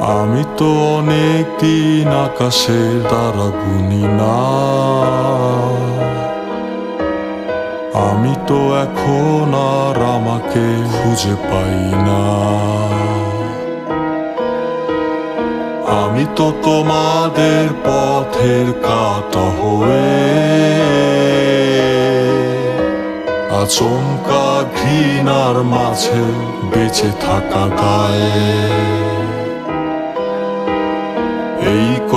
আমি তো অনেক দিন আকাশের তারা গুনি না। আমি তো এখন আর আমাকে খুঁজে পাই না। আমি তো তোমাদের পথের কাটা হয়ে আচমকা ঘৃণার মাঝে বেঁচে থাকা দায়ে।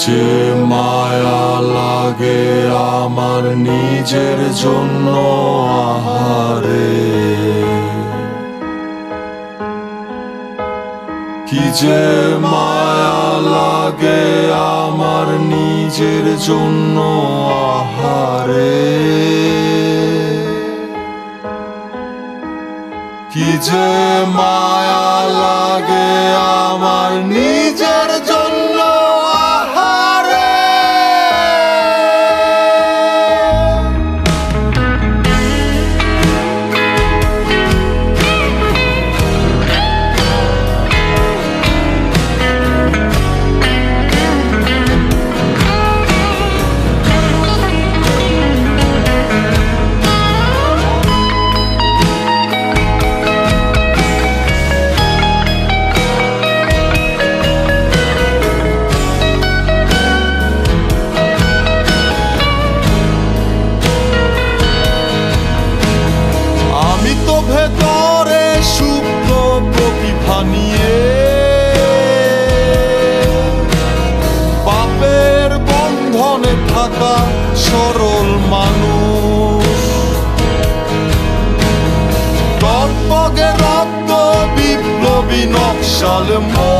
যে মায়া লাগে আমার নিজের জন্য আহারে। কি যে মায়া লাগে আমার নিজের জন্য আহারে। কি যে মায়া লাগে আমার নিজের প্রতিভা পাপের বন্ধনে থাকা সরল মানুষ। টকবগে রক্ত বিপ্লবী নকশাল মন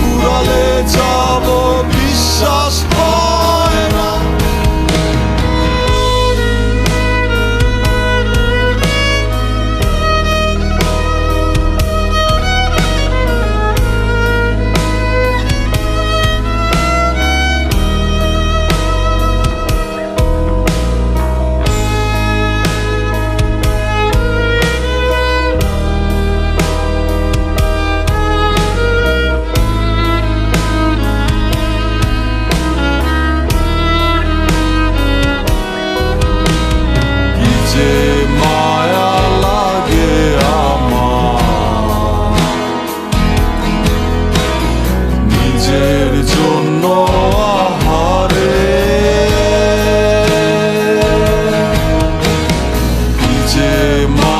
নিজের জন্য আহারে কি মা